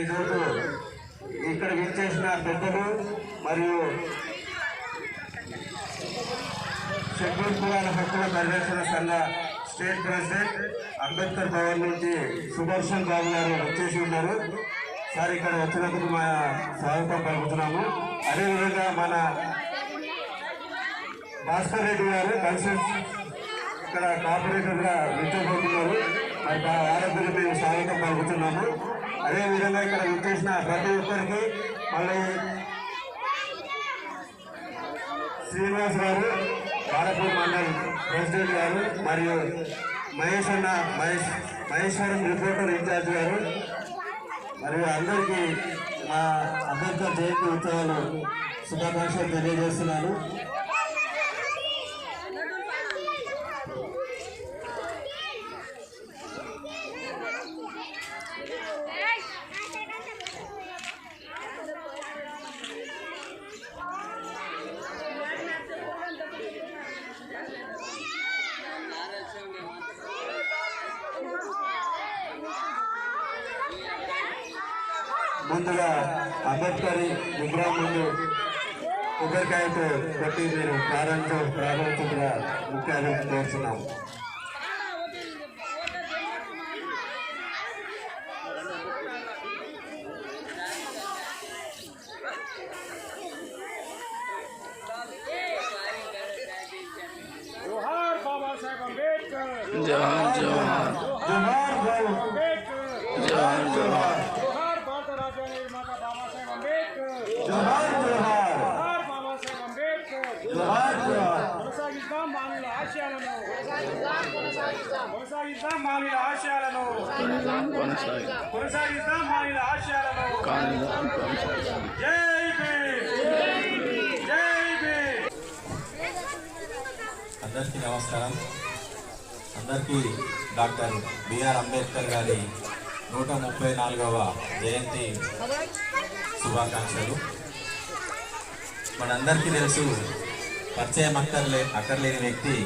ఈరోజు ఇక్కడ విచ్చేసిన పెద్దలు మరియు షెడ్యూల్ కులాల హక్కుల పరిరక్షణ సంఘ స్టేట్ ప్రెసిడెంట్ అంబేద్కర్ భవన్ నుంచి సుదర్శన్ బాబు గారు వచ్చేసి ఉన్నారు. సార్ ఇక్కడ వచ్చినందుకు మా స్వాగతం పలుకుతున్నాము. అదేవిధంగా మన భాస్కర్ రెడ్డి గారు కన్సల్ట్ ఇక్కడ కార్పొరేటర్గా గా మరి వారందరికీ మేము స్వాగతం పలుకుతున్నాము. అదేవిధంగా ఇక్కడ విచ్చేసిన ప్రతి ఒక్కరికి మళ్ళీ శ్రీనివాస్ గారు భారతపూర్ మండల్ ప్రెసిడెంట్ గారు మరియు మహేష్ అన్న మహేష్ మహేశ్వరం రిపోర్టర్ ఇన్ఛార్జ్ గారు మరియు అందరికీ మా అంబేద్కర్ జయంతి ఉత్సవాలు శుభాకాంక్షలు తెలియజేస్తున్నాను. ముందుగా అంబేద్కర్ విగ్రహం ముందు కొబ్బరికాయతో కొట్టి మీరు ప్రారంభ ప్రారంభించగా ముఖ్య అతిథి కోరుతున్నాం जोहार बाबा साहेब अम्बेडकर जोहार जोहार జోహార్ జై अम्बेडकर जोहार కొనసాగిద్దాం ఆశయాలను. కొనసాగిద్దాం. ఆశయాలను. జై జై అందరికీ నమస్కారం. అందరికీ డాక్టర్ బిఆర్ అంబేద్కర్ గారి నూట ముప్పై నాలుగవ జయంతి శుభాకాంక్షలు. మనందరికీ తెలుసు పరిచయం అక్కర్లే అక్కర్లేని వ్యక్తి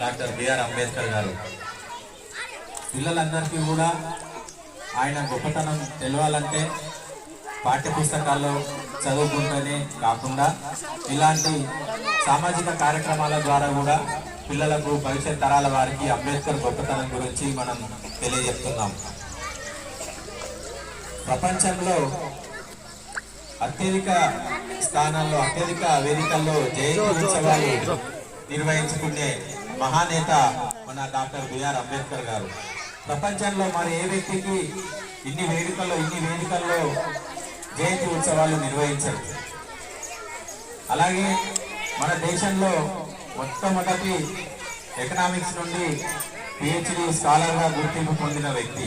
డాక్టర్ బిఆర్ అంబేద్కర్ గారు. పిల్లలందరికీ కూడా ఆయన గొప్పతనం తెలవాలంటే పాఠ్య పుస్తకాల్లో చదువుకుంటూనే కాకుండా ఇలాంటి సామాజిక కార్యక్రమాల ద్వారా కూడా పిల్లలకు భవిష్యత్ తరాల వారికి అంబేద్కర్ గొప్పతనం గురించి మనం తెలియజెప్తున్నాం. ప్రపంచంలో అత్యధిక స్థానాల్లో అత్యధిక వేదికల్లో జయంతి నిర్వహించుకునే మహానేత మన డాక్టర్ బిఆర్ అంబేద్కర్ గారు. ప్రపంచంలో మరి ఏ వ్యక్తికి ఇన్ని వేదికల్లో ఇన్ని వేదికల్లో జయంతి ఉత్సవాలు నిర్వహించారు? అలాగే మన దేశంలో మొట్టమొదటి ఎకనామిక్స్ నుండి పిహెచ్డి స్కాలర్గా గుర్తింపు పొందిన వ్యక్తి.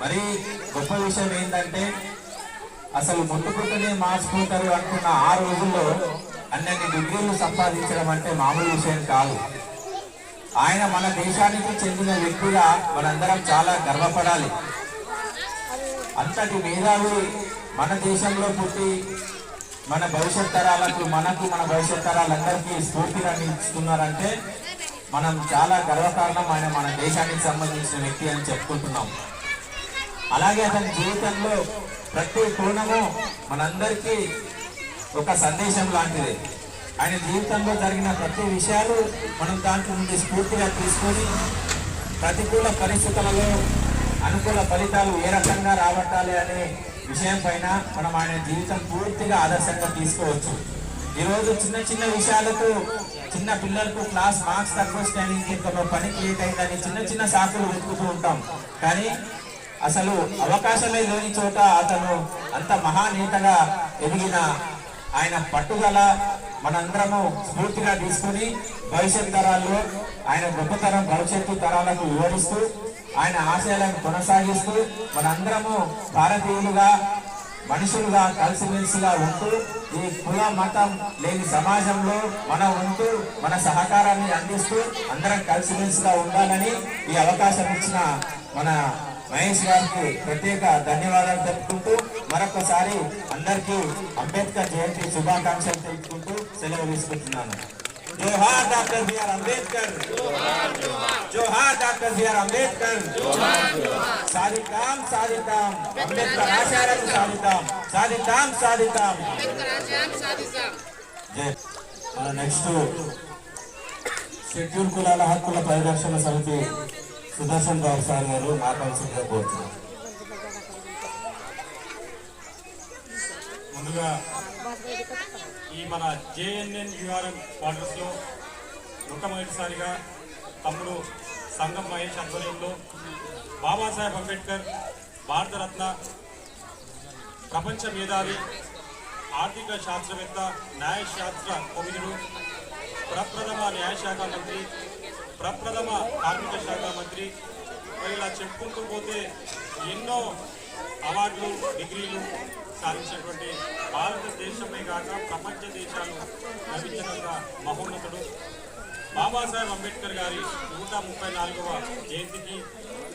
మరి గొప్ప విషయం ఏంటంటే అసలు ముట్టుకుంటూనే మార్చుకుంటారు అనుకున్న ఆ రోజుల్లో అన్నన్ని డిగ్రీలు సంపాదించడం అంటే మామూలు విషయం కాదు. ఆయన మన దేశానికి చెందిన వ్యక్తిగా మనందరం చాలా గర్వపడాలి. అంతటి మేధావి మన దేశంలో పుట్టి మన భవిష్యత్ తరాలకు మనకు మన భవిష్యత్ తరాలందరికీ స్ఫూర్తిని నిలుస్తున్నారంటే మనం చాలా గర్వకారణం ఆయన మన దేశానికి సంబంధించిన వ్యక్తి అని చెప్పుకుంటున్నాం. అలాగే అతని జీవితంలో ప్రతి కోణము మనందరికీ ఒక సందేశం లాంటిది. ఆయన జీవితంలో జరిగిన ప్రతి విషయాలు మనం దాంట్లో నుండి స్ఫూర్తిగా తీసుకొని ప్రతికూల పరిస్థితులలో అనుకూల ఫలితాలు ఏ రకంగా రాబట్టాలి అనే విషయం పైన మనం ఆయన జీవితం పూర్తిగా ఆదర్శంగా తీసుకోవచ్చు. ఈరోజు చిన్న చిన్న విషయాలకు చిన్న పిల్లలకు క్లాస్ మార్క్స్ తక్కువ వస్తాయని ఇంకొక పని క్రియేట్ అయిందని చిన్న చిన్న సాకులు వెతుకుతూ ఉంటాం. కానీ అసలు అవకాశమే లేని చోట అతను అంత మహానేతగా ఎదిగిన ఆయన పట్టుదల మనందరము స్ఫూర్తిగా తీసుకుని భవిష్యత్ తరాల్లో ఆయన గొప్పతనం భవిష్యత్తు తరాలకు వివరిస్తూ ఆయన ఆశయాలను కొనసాగిస్తూ మనందరము భారతీయులుగా మనుషులుగా కలిసిమెలిసిగా ఉంటూ ఈ కుల మతం లేని సమాజంలో మన ఉంటూ మన సహకారాన్ని అందిస్తూ అందరం కలిసిమెలిసిగా ఉండాలని ఈ అవకాశం ఇచ్చిన మన మహేష్ గారికి ప్రత్యేక ధన్యవాదాలు మరొకసారి అందరికీ అంబేద్కర్ జయంతి శుభాకాంక్షలు తెలుపుకుంటూ సెలవు తీసుకుంటున్నాను. జోహార్ డాక్టర్ బిఆర్ అంబేద్కర్. జోహార్ డాక్టర్ బిఆర్ అంబేద్కర్. సాధిద్దాం సాధిద్దాం. అంబేద్కర్ ఆశయాలను సాధిద్దాం. సాధిద్దాం సాధిద్దాం. జై. మన నెక్స్ట్ షెడ్యూల్ కులాల హక్కుల పరిరక్షణ సమితి సుదర్శన్ బాబు సార్ గారు మాట్లాడాల్సిందిగా కోరుతున్నాం ముందుగా ఈ మన జేఎన్ఎన్ యూఆర్ఎం క్వార్టర్స్లో మొట్టమొదటిసారిగా తమ్ముడు సంగం మహేష్ ఆధ్వర్యంలో బాబాసాహెబ్ అంబేద్కర్ భారతరత్న ప్రపంచ మేధావి ఆర్థిక శాస్త్రవేత్త న్యాయశాస్త్ర కోవిదుడు ప్రప్రథమ న్యాయశాఖ మంత్రి ప్రప్రథమ కార్మిక శాఖ మంత్రి. ఇలా చెప్పుకుంటూ పోతే ఎన్నో అవార్డులు డిగ్రీలు సాధించినటువంటి భారతదేశమే కాక ప్రపంచ దేశాలు లభించగల మహోన్నతుడు. బాబాసాహెబ్ అంబేద్కర్ గారి నూట ముప్పై నాలుగవ జయంతికి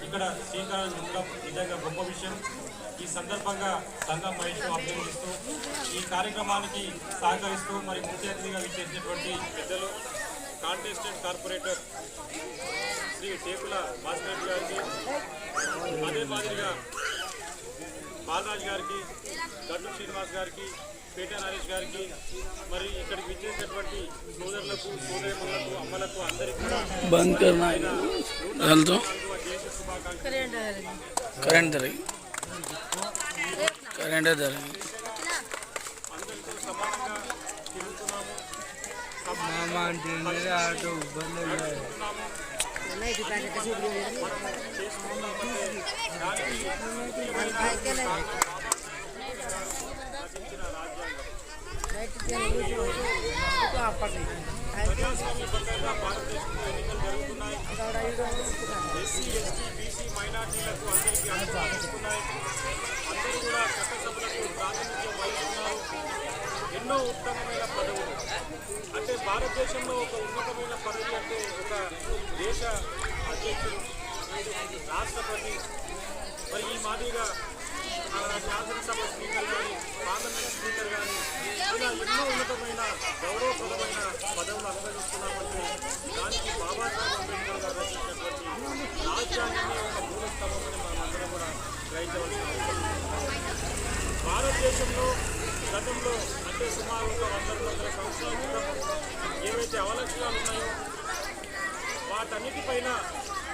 ఇక్కడ శ్రీకారం చుట్టడం నిజంగా గొప్ప విషయం. ఈ సందర్భంగా సంఘం మహేష్ను అభినందిస్తూ ఈ కార్యక్రమానికి సహకరిస్తూ మరి ముఖ్య అతిథిగా విచ్చేసినటువంటి పెద్దలు కాంటెస్టెంట్ కార్పొరేటర్ శ్రీ టేకుల భాస్కర్ గారికి అదే మాదిరిగా బాలరాజ్ గారికి గట్టు శ్రీనివాస్ గారికి పేట నరేష్ గారికి మరి ఇక్కడికి విచ్చేసినటువంటి సోదరులకు సోదరులకు అమ్మలకు అందరికీ కూడా కరెంట్ జరిగి కరెంటే జరిగి అందరితో సమానంగా తిరుగుతున్నాము మామ అంటే ఆటో ఇబ్బంది ఎస్సీ ఎస్టీ బీసీ మైనార్టీలకు అందరికీ అనుభవిస్తున్నాయి అందరూ కూడా చట్టసభలకు ప్రాతినిధ్యం వహిస్తున్నారు ఎన్నో ఉత్తమమైన పదవులు అంటే భారతదేశంలో ఒక ఉన్నతమైన పదవి అంటే ఒక దేశ అధ్యక్షుడు రాష్ట్రపతి మరి ఈ మాదిరిగా శాసనసభ స్పీకర్ కానీ పార్లమెంట్ స్పీకర్ కానీ ఇలా ఎన్నో ఉన్నతమైన గౌరవప్రదమైన పదవులు అనుభవిస్తున్నామంటే దానికి బాబాసాహెబ్ అంబేద్కర్ గారు రచించినటువంటి రాజ్యాంగమే ఒక మూల స్తంభమని మనమందరం కూడా గ్రహించవలసిన భారతదేశంలో గతంలో అంటే సుమారు ఒక వంద వందల సంవత్సరాల క్రితం ఏవైతే అవలక్షణాలు ఉన్నాయో వాటన్నిటిపైన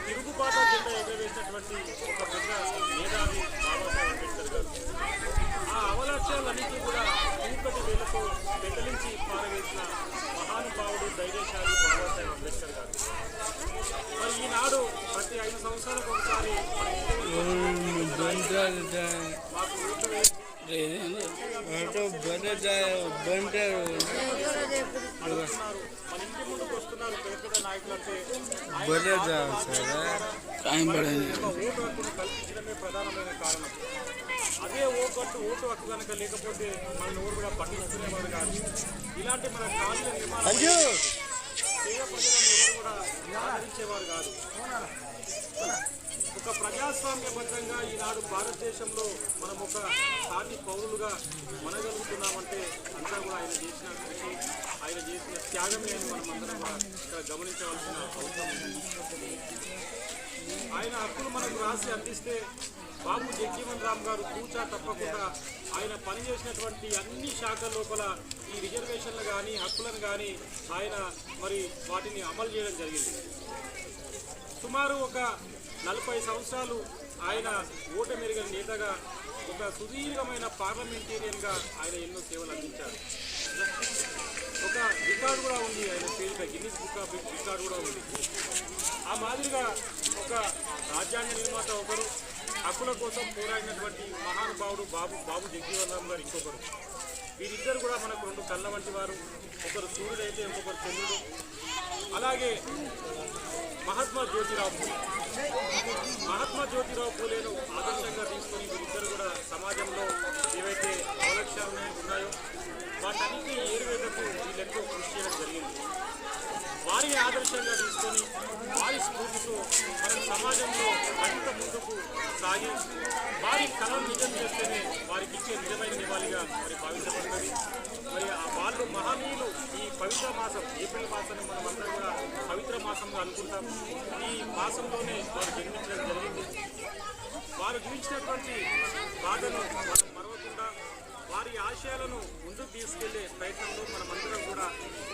తిరుగుబాట జెండా ఎగరవేసినటువంటి ఒక పెద్ద మేధావి బాబాసాహెబ్ అంబేద్కర్ గారు. ఆ అవలక్ష్యాలన్నింటినీ కూడా కూకటి వేలతో పెద్దలించి పారవేసిన మహానుభావుడు ధైర్యశాలి బాబాసాహెబ్ అంబేద్కర్ గారు. మరి ఈనాడు ప్రతి ఐదు సంవత్సరాలకు ఒకసారి మాకు టైం పడింది అదే ఓటు ఓటు హక్కు కనుక లేకపోతే మన నోరు కూడా పట్టించుకునేవాడు కాదు ఇలాంటి మన కాళ్ళు కూడా నిరాకరించేవారు కాదు. ఒక ప్రజాస్వామ్యబద్ధంగా ఈనాడు భారతదేశంలో మనం ఒక సాటి పౌరులుగా మనగలుగుతున్నామంటే అంతా కూడా ఆయన చేసిన కృషి ఆయన చేసిన త్యాగమే అని మనం అందరం కూడా ఇక్కడ గమనించవలసిన అవసరం ఆయన హక్కులు మనకు రాసి అందిస్తే బాబు జగ్జీవన్ రామ్ గారు కూచా తప్పకుండా ఆయన పనిచేసినటువంటి అన్ని శాఖల లోపల ఈ రిజర్వేషన్లు కానీ హక్కులను కానీ ఆయన మరి వాటిని అమలు చేయడం జరిగింది. సుమారు ఒక నలభై సంవత్సరాలు ఆయన ఓట నేతగా ఒక సుదీర్ఘమైన పార్లమెంటేరియన్గా ఆయన ఎన్నో సేవలు అందించారు. ఒక రికార్డు కూడా ఉంది ఆయన పేరుగా గిన్నిస్ బుక్ ఆఫ్ రికార్డు కూడా ఉంది. ఆ మాదిరిగా ఒక రాజ్యాంగ నిర్మాత ఒకరు హక్కుల కోసం పోరాడినటువంటి మహానుభావుడు బాబు బాబు జగ్జీవన్ గారు ఇంకొకరు. వీరిద్దరు కూడా మనకు రెండు కళ్ళ వంటి వారు. ఒకరు సూర్యుడు అయితే ఇంకొకరు చంద్రుడు. అలాగే మహాత్మా జ్యోతిరావు పూలే. మహాత్మా జ్యోతిరావు పూలేను ఆదర్శంగా తీసుకుని వీరిద్దరు కూడా సమాజంలో ఏవైతే అవలక్ష్యాలు ఉన్నాయో వాటన్నింటినీ ఏరువేతకు వీళ్ళెంతో కృషి చేయడం జరిగింది. వారిని ఆదర్శంగా తీసుకొని వారి స్ఫూర్తితో మన సమాజంలో మరింత ముందుకు సాగి వారి కళను నిజం చేస్తేనే వారికి ఇచ్చే నిజమైన నివాళిగా మరి భావించబడుతుంది. మరి ఆ వాళ్ళు మహనీయులు ఈ పవిత్ర మాసం ఏప్రిల్ మాసాన్ని మనం అందరం కూడా పవిత్ర మాసంగా అనుకుంటాం. ఈ మాసంలోనే వారు జన్మించడం జరిగింది. వారు జీవించినటువంటి బాధను మనం మరవకుండా వారి ఆశయాలను ముందుకు తీసుకెళ్ళే ప్రయత్నంలో మనమందరం కూడా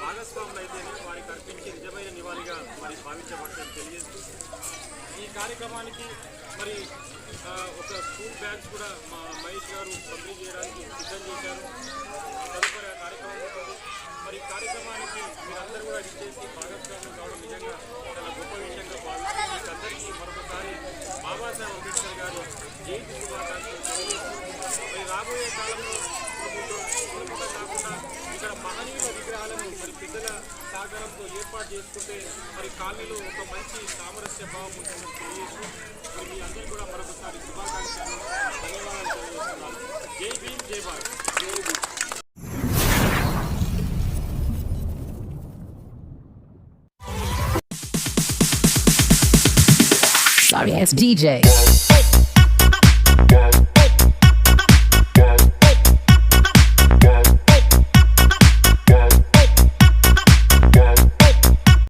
భాగస్వాములు అయితేనే వారికి అర్పించే నిజమైన నివాళిగా మరి భావించబడుతుంది తెలియజేస్తూ ఈ కార్యక్రమానికి మరి ఒక స్కూల్ బ్యాగ్స్ కూడా మా మహేష్ గారు పంపిణీ చేయడానికి సిద్ధం చేశారు. తదుపరి కార్యక్రమం ఉంటుంది. మరి కార్యక్రమానికి మీరందరూ కూడా ఇచ్చేసి భాగస్వామ్యం కావడం నిజంగా చాలా గొప్ప విషయంగా భావిస్తుంది మీకందరికీ మరొకసారి బాబాసాహెబ్ అంబేద్కర్ గారు జయంతి శుభాకాంక్షలు తెలియజేస్తూ మరి రాబోయే కాలంలో కుటుంబంతో కాకుండా ఇక్కడ మహనీయుల విగ్రహాలను మరి పెద్దల సహకారంతో ఏర్పాటు చేసుకుంటే మరి కాలనీలో ఒక మంచి సామరస్య భావం ఉంటుందని తెలియజేస్తూ మరి మీ అందరికీ కూడా మరొకసారి శుభాకాంక్షలు ధన్యవాదాలు తెలియజేస్తున్నాను జై భీమ్ జై భారత్ జై భీమ్ Sorry ass DJ.